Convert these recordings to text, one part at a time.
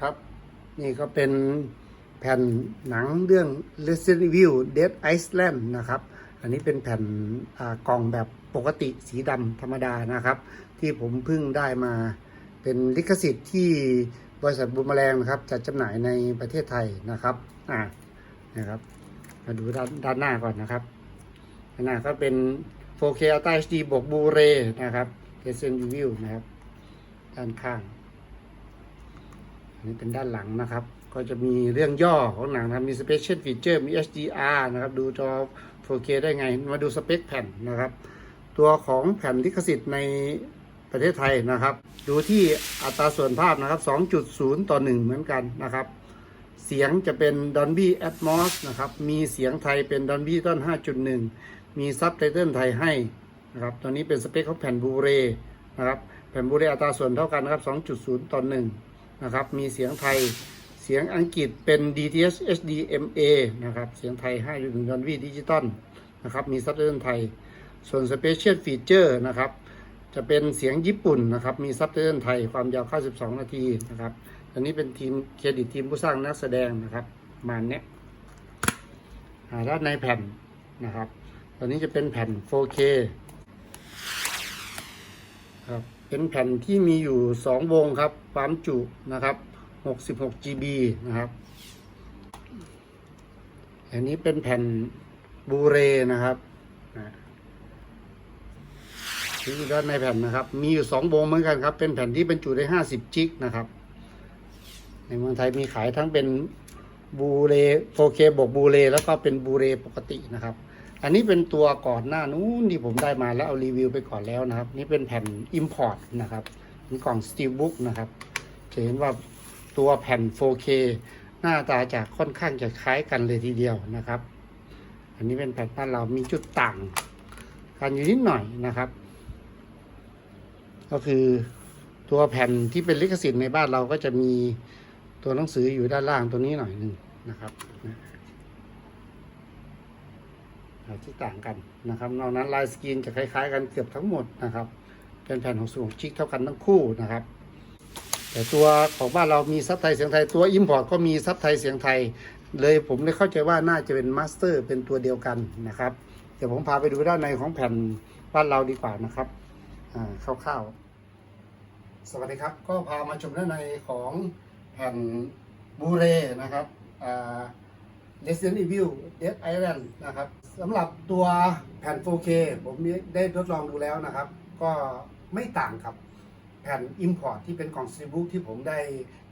ครับ นี่ก็เป็นแผ่นหนังเรื่อง Resident Evil Dead Island นะครับ อันนี้เป็นแผ่นกล่องแบบปกติสีดำธรรมดานะครับ ที่ผมเพิ่งได้มาเป็นลิขสิทธิ์ที่บริษัทบูมแมลงนะครับจัดจำหน่ายในประเทศไทยนะครับอ่านะครับมาดูด้านด้านหน้าก่อนนะครับด้านหน้าก็เป็น 4K Ultra HD บวก Blu-ray นะครับ Resident Evil นะครับ ด้านข้าง นี้เป็นด้านหลังนะครับ ก็จะมีเรื่องย่อของหนังนะมี Special Feature มี HDR นะครับ ดูจอ 4K ได้ไง มาดูสเปคแผ่นนะครับ ตัวของแผ่นลิขสิทธิ์ในประเทศไทยนะครับ ดูที่อัตราส่วนภาพนะครับ 2.0 ต่อ 1 เหมือนกันนะครับ เสียงจะเป็น Dolby Atmos นะครับ มีเสียงไทยเป็น Dolby Digital 5.1 มีซับไตเติลไทยให้นะครับ ตัวนี้เป็นสเปคของแผ่นบูเรนะครับ แผ่นบูเรอัตราส่วนเท่ากันนะครับ 2.0 ต่อ 1 นะครับ มีเสียงไทย เสียงอังกฤษเป็น DTS HDMA นะครับ เสียงไทย5.1 Dolby Digital นะครับ มีซับไตเติลไทย ส่วน Special Feature นะครับ จะเป็นเสียงญี่ปุ่นนะครับ มีซับไตเติลไทย ความยาว92นาทีนะครับอันนี้เป็นทีมเครดิตทีมผู้สร้างนักแสดงนะครับมาเนี้ยด้านในแผ่นนะครับตัวนี้จะเป็นแผ่น 4K ครับเป็นแผ่นที่มีอยู่ 2 วงครับความจุนะครับ 66 GB นะครับ อันนี้เป็นแผ่นบูเรนะครับที่ด้านในแผ่นนะครับ มีอยู่ 2 วงเหมือนกันครับ เป็นแผ่นที่บรรจุได้ 50 จิกนะครับ ในเมืองไทยมีขายทั้งเป็นบูเร 4K บวกบูเร แล้วก็เป็นบูเรปกตินะครับ อันนี้เป็นตัวก่อนหน้านู้นที่ผมได้มาแล้วเอารีวิวไปก่อนแล้วนะครับ นี่เป็นแผ่น Import นะครับเป็นกล่อง Steelbook นะครับจะเห็นว่าตัวแผ่น 4K หน้าตาจะค่อนข้างจะคล้ายกันเลยทีเดียวนะครับ อันนี้เป็นแผ่นบ้านเรามีจุดต่างกันอยู่นิดหน่อยนะครับ ก็คือตัวแผ่นที่เป็นลิขสิทธิ์ในบ้านเราก็จะมีตัวหนังสืออยู่ด้านล่างตัวนี้หน่อยหนึ่งนะครับนะ ที่ต่างกันนะครับนอกนั้นลายสกรีนจะคล้ายๆ กันเกือบทั้งหมดนะครับ เป็นแผ่นของสูงชิกเท่ากันทั้งคู่นะครับ แต่ตัวของบ้านเรามีซับไทยเสียงไทยตัวอิมพอร์ตก็มีซับไทยเสียงไทย เลยผมเลยเข้าใจว่าน่าจะเป็นมาสเตอร์เป็นตัวเดียวกันนะครับ เดี๋ยวผมพาไปดูด้านในของแผ่นบ้านเราดีกว่านะครับอ่าคร่าวๆ สวัสดีครับ ก็พามาชมด้านในของแผ่นบูเรนะครับอ่า Resident Evil Dead Island นะครับ สำหรับตัวแผ่น 4K ผมได้ทดลองดูแล้วนะครับ ก็ไม่ต่างกับแผ่น Import ที่เป็นกล่อง Steelbook ที่ผมได้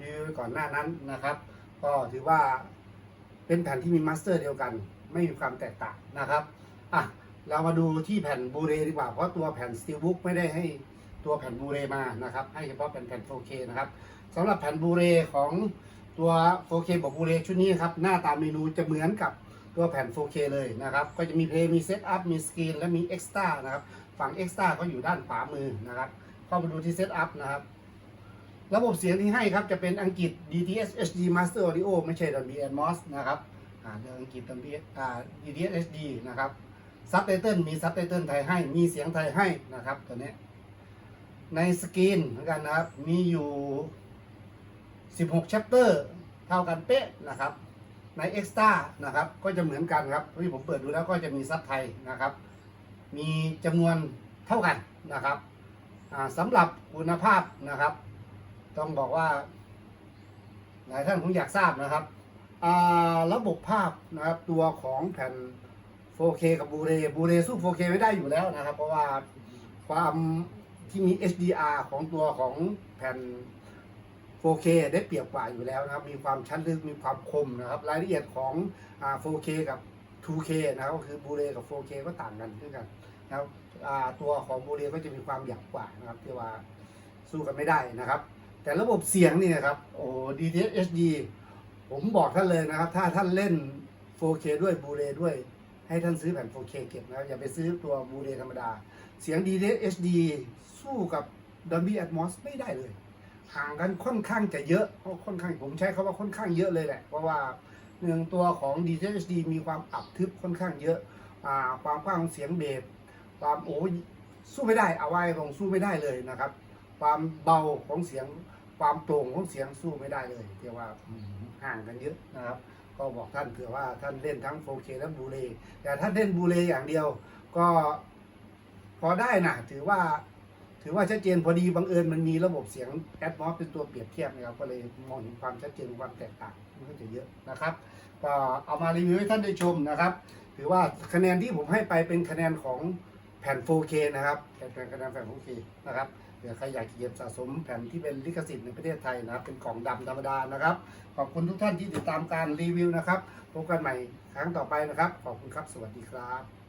รีวิวก่อนหน้านั้นนะครับ ก็ถือว่าเป็นแผ่นที่มีมาสเตอร์เดียวกัน ไม่มีความแตกต่างนะครับอะเรามาดูที่แผ่นบูเรดีกว่า เพราะตัวแผ่น Steelbook ไม่ได้ให้ตัวแผ่นบูเรมานะครับ ให้เฉพาะเป็นแผ่น 4K นะครับสำหรับแผ่นบูเรของตัว 4K บอกบูเรชุดนี้ครับ หน้าตาเมนูจะเหมือนกับ ตัวแผ่น 4K เลยนะครับ ก็จะมีเพลย์มีเซตอัพมีสกรีนและมีเอ็กซ์ตร้านะครับ ฝั่งเอ็กซ์ตร้าก็อยู่ด้านขวามือนะครับเข้ามาดูที่เซตอัพนะครับ ระบบเสียงที่ให้ครับจะเป็นอังกฤษ DTS HD Master Audio ไม่ใช่ Dolby Atmos นะครับอ่าเรื่องอังกฤษ Dolby อ่า DTS HD นะครับซับไตเติลมีซับไตเติลไทยให้มีเสียงไทยให้นะครับตัวนี้ในสกรีนเหมือนกันนะครับ มีอยู่ 16 chapter เท่ากันเป๊ะนะครับ ใน Extra นะครับ ก็จะเหมือนกันครับที่ผมเปิดดูแล้วก็จะมีซับไทยนะครับ มีจำนวนเท่ากันนะครับอ่าสำหรับคุณภาพนะครับ ต้องบอกว่า หลายท่านคงอยากทราบนะครับระบบภาพนะครับตัวของแผ่น 4K กับบูเรบูเรสู้ 4K ไม่ได้อยู่แล้วนะครับ เพราะว่าความที่มี HDR ของตัวของแผ่น 4K ได้เปรียบกว่าอยู่แล้วนะครับ มีความชัดลึก มีความคมนะครับ รายละเอียดของ 4K กับ 2K นะครับก็คือบูเรกับ 4K ก็ต่างกันด้วยกันนะครับตัวของบูเรก็จะมีความหยาบกว่านะครับที่ว่าสู้กันไม่ได้นะครับ แต่ระบบเสียงนี่นะครับโอ้ DTS HD ผมบอกท่านเลยนะครับ ถ้าท่านเล่น 4K ด้วยบูเรด้วย ให้ท่านซื้อแผ่น 4K เก็บนะครับอย่าไปซื้อตัวบูเรธรรมดา เสียง DTS HD สู้กับ Dolby Atmos ไม่ได้เลย ห่างกันค่อนข้างจะเยอะเพราะค่อนข้างผมใช้คาว่าค่อนข้างเยอะเลยแหละ เพราะว่าเนื่องตัวของ DTS HD มีความอับทึบค่อนข้างเยอะอ่าความกว้างของเสียงเบสความโอ้สู้ไม่ได้เอาไว้ลงสู้ไม่ได้เลยนะครับ ความเบาของเสียงความโปร่งของเสียงสู้ไม่ได้เลยเรียกว่าห่างกันเยอะนะครับ ก็บอกท่านเผื่อว่าท่านเล่นทั้ง 4K และบูเลแต่ถ้าเล่นบูเลอย่างเดียว ก็พอได้นะถือว่า ถือว่าชัดเจนพอดีบังเอิญมันมีระบบเสียงแอดมอสเป็นตัวเปรียบเทียบนะครับก็เลยมองเห็นความชัดเจนความแตกต่างมันก็จะเยอะนะครับก็เอามารีวิวให้ท่านได้ชมนะครับ ถือว่าคะแนนที่ผมให้ไปเป็นคะแนนของแผ่น 4K นะครับเป็นคะแนนแผ่น 4K นะครับเดี๋ยวใครอยากเก็บสะสมแผ่นที่เป็นลิขสิทธิ์ในประเทศไทยนะครับ เป็นกล่องดำธรรมดานะครับ ขอบคุณทุกท่านที่ติดตามการรีวิวนะครับ พบกันใหม่ครั้งต่อไปนะครับ ขอบคุณครับ สวัสดีครับ